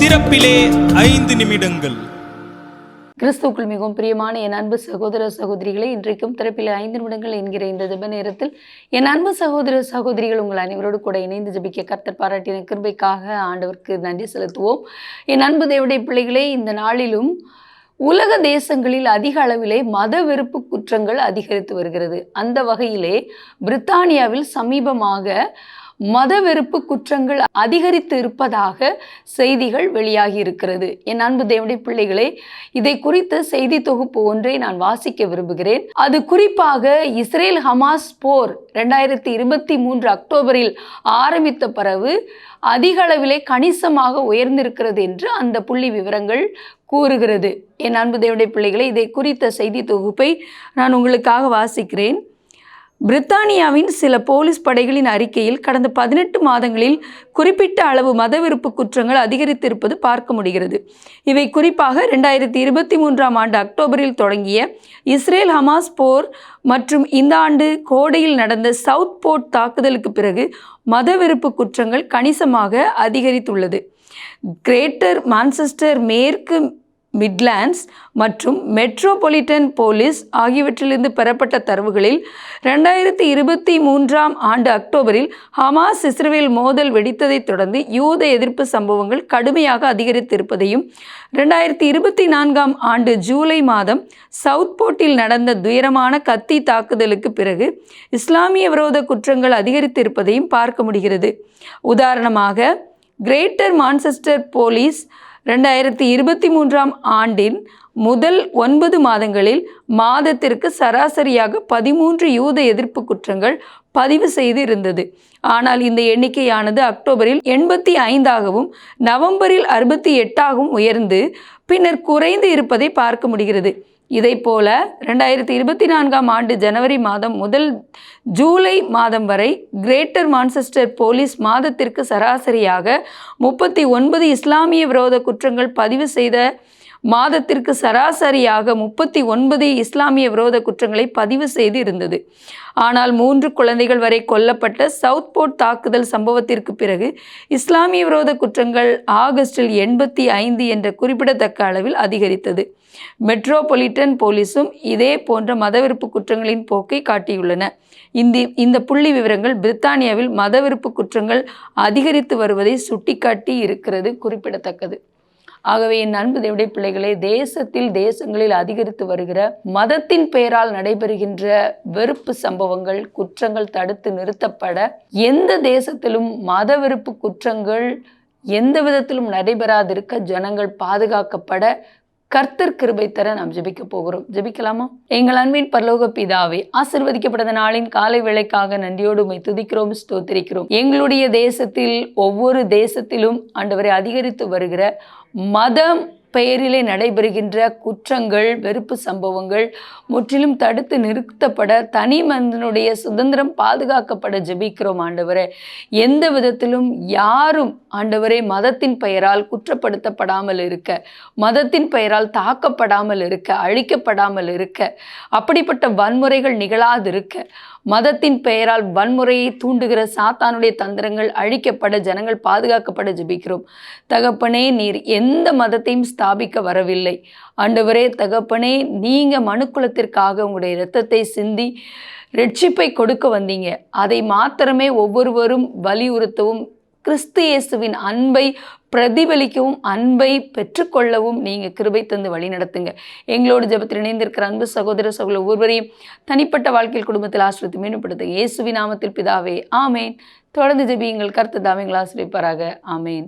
திறப்பிலே ஐந்து நிமிடங்கள். கிறிஸ்துவுக்குள் மிகவும் பிரியமான என் அன்பு சகோதர சகோதரிகளை இன்றைக்கும் திறப்பில் ஐந்து நிமிடங்கள் என்கிற இந்த ஜப நேரத்தில் என் அன்பு சகோதர சகோதரிகள் உங்கள் அனைவரோடு கூட இணைந்து ஜெபிக்க கர்த்தர் பாராட்டின கிருபைக்காக ஆண்டவருக்கு நன்றி செலுத்துவோம். என் அன்பு தேவடைய பிள்ளைகளே இந்த நாளிலும் உலக தேசங்களில் அதிக அளவிலே மத வெறுப்பு குற்றங்கள் அதிகரித்து வருகிறது. அந்த வகையிலே பிரித்தானியாவில் சமீபமாக மத வெறுப்பு குற்றங்கள் அதிகரித்து இருப்பதாக செய்திகள் வெளியாகி இருக்கிறது. என் அன்பு தேவடைய பிள்ளைகளே இதை குறித்த செய்தி தொகுப்பு ஒன்றை நான் வாசிக்க விரும்புகிறேன். அது குறிப்பாக இஸ்ரேல் ஹமாஸ் போர் ரெண்டாயிரத்தி இருபத்தி மூன்று அக்டோபரில் ஆரம்பித்த பிறகு அதிக அளவிலே கணிசமாக உயர்ந்திருக்கிறது என்று அந்த புள்ளி விவரங்கள் கூறுகிறது. என் அன்பு தேவடைய பிள்ளைகளை இதை குறித்த செய்தி தொகுப்பை நான் உங்களுக்காக வாசிக்கிறேன். பிரித்தானியாவின் சில போலீஸ் படைகளின் அறிக்கையில் கடந்த பதினெட்டு மாதங்களில் குறிப்பிட்ட அளவு மதவிருப்பு குற்றங்கள் அதிகரித்திருப்பது பார்க்க முடிகிறது. இவை குறிப்பாக ரெண்டாயிரத்தி இருபத்தி மூன்றாம் ஆண்டு அக்டோபரில் தொடங்கிய இஸ்ரேல் ஹமாஸ் போர் மற்றும் இந்த ஆண்டு கோடையில் நடந்த சவுத் போர்ட் தாக்குதலுக்கு பிறகு மதவெறுப்பு குற்றங்கள் கணிசமாக அதிகரித்துள்ளது. கிரேட்டர் மான்செஸ்டர் மேற்கு மிட்லாண்ட்ஸ் மற்றும் மெட்ரோபொலிட்டன் போலீஸ் ஆகியவற்றிலிருந்து பெறப்பட்ட தரவுகளில் ரெண்டாயிரத்தி இருபத்தி மூன்றாம் ஆண்டு அக்டோபரில் ஹமாஸ் இஸ்ரேல் மோதல் வெடித்ததைத் தொடர்ந்து யூத எதிர்ப்பு சம்பவங்கள் கடுமையாக அதிகரித்திருப்பதையும் ரெண்டாயிரத்தி இருபத்தி நான்காம் ஆண்டு ஜூலை மாதம் சவுத் போர்ட்டில் நடந்த துயரமான கத்தி தாக்குதலுக்கு பிறகு இஸ்லாமிய விரோத குற்றங்கள் அதிகரித்திருப்பதையும் பார்க்க முடிகிறது. உதாரணமாக கிரேட்டர் மான்செஸ்டர் போலீஸ் ரெண்டாயிரத்தி இருபத்தி மூன்றாம் ஆண்டின் முதல் ஒன்பது மாதங்களில் மாதத்திற்கு சராசரியாக பதிமூன்று யூத எதிர்ப்பு குற்றங்கள் பதிவு செய்து இருந்தது ஆனால் இந்த எண்ணிக்கையானது அக்டோபரில் எண்பத்தி ஐந்தாகவும் நவம்பரில் அறுபத்தி எட்டாகவும் உயர்ந்து பின்னர் குறைந்து இருப்பதை பார்க்க முடிகிறது. இதை போல ரெண்டாயிரத்தி இருபத்தி நான்காம் ஆண்டு ஜனவரி மாதம் முதல் ஜூலை மாதம் வரை கிரேட்டர் மான்செஸ்டர் போலீஸ் மாதத்திற்கு சராசரியாக முப்பத்தி ஒன்பது இஸ்லாமிய விரோத குற்றங்கள் பதிவு செய்த மாதத்திற்கு சராசரியாக முப்பத்தி ஒன்பது இஸ்லாமிய விரோத குற்றங்களை பதிவு செய்து இருந்தது. ஆனால் மூன்று குழந்தைகள் வரை கொல்லப்பட்ட சவுத் போர்ட் தாக்குதல் சம்பவத்திற்கு பிறகு இஸ்லாமிய விரோத குற்றங்கள் ஆகஸ்டில் எண்பத்தி ஐந்து என்ற குறிப்பிடத்தக்க அளவில் அதிகரித்தது. மெட்ரோபொலிட்டன் போலீஸும் இதே போன்ற மதவிருப்பு குற்றங்களின் போக்கை காட்டியுள்ளன. இந்த இந்த புள்ளி விவரங்கள் பிரித்தானியாவில் மதவிருப்பு குற்றங்கள் அதிகரித்து வருவதை சுட்டிக்காட்டி இருக்கிறது குறிப்பிடத்தக்கது. ஆகவே என் அன்பு தேவடைய பிள்ளைகளே தேசத்தில் தேசங்களில் அதிகரித்து வருகிற மதத்தின் பெயரால் நடைபெறுகின்ற வெறுப்பு சம்பவங்கள் குற்றங்கள் தடுத்து நிறுத்தப்பட எந்த தேசத்திலும் மத வெறுப்பு குற்றங்கள் எந்த விதத்திலும் நடைபெறாதிருக்க ஜனங்கள் பாதுகாக்கப்பட கர்த்தர் கிருபை தர நாம் ஜெபிக்க போகிறோம். ஜெபிக்கலாமா? எங்கள் அன்பின் பரலோக பிதாவே ஆசிர்வதிக்கப்பட்ட நாளின் காலை வேளைக்காக நன்றியோடு உமை துதிக்கிறோம் ஸ்தோத்திரிக்கிறோம். எங்களுடைய தேசத்தில் ஒவ்வொரு தேசத்திலும் ஆண்டவரை அதிகரித்து வருகிற மதம் பெயரிலே நடைபெறுகின்ற குற்றங்கள் வெறுப்பு சம்பவங்கள் முற்றிலும் தடுத்து நிறுத்தப்பட தனி மனிதனுடைய சுதந்திரம் பாதுகாக்கப்பட ஜெபிக்கிறோம் ஆண்டவரே. எந்த விதத்திலும் யாரும் ஆண்டவரே மதத்தின் பெயரால் குற்றப்படுத்தப்படாமல் இருக்க மதத்தின் பெயரால் தாக்கப்படாமல் இருக்க அழிக்கப்படாமல் இருக்க அப்படிப்பட்ட வன்முறைகள் நிகழாதிருக்க மதத்தின் பெயரால் வன்முறையை தூண்டுகிற சாத்தானுடைய தந்திரங்கள் அழிக்கப்பட ஜனங்கள் பாதுகாக்கப்பட ஜெபிக்கிறோம். தகப்பனே நீர் எந்த மதத்தையும் ஸ்தாபிக்க வரவில்லை. ஆண்டவரே தகப்பனே நீங்கள் மனுக்குலத்திற்காக உங்களுடைய இரத்தத்தை சிந்தி ரட்சிப்பை கொடுக்க வந்தீங்க. அதை மாத்திரமே ஒவ்வொருவரும் வலியுறுத்தவும் கிறிஸ்து இயேசுவின் அன்பை பிரதிபலிக்கவும் அன்பை பெற்றுக்கொள்ளவும் நீங்கள் கிருபை தந்து வழி நடத்துங்க. எங்களோடு ஜெபத்தில் இணைந்திருக்கிற அன்பு சகோதர சகோதர ஒவ்வொருவரையும் தனிப்பட்ட வாழ்க்கையில் குடும்பத்தில் ஆசிரியத்தை மேம்படுத்த இயேசுவின் நாமத்தில் பிதாவே ஆமேன். தொடர்ந்து ஜெபியுங்கள். கருத்து தாமிங்கள் ஆசிரியப்பாராக ஆமேன்.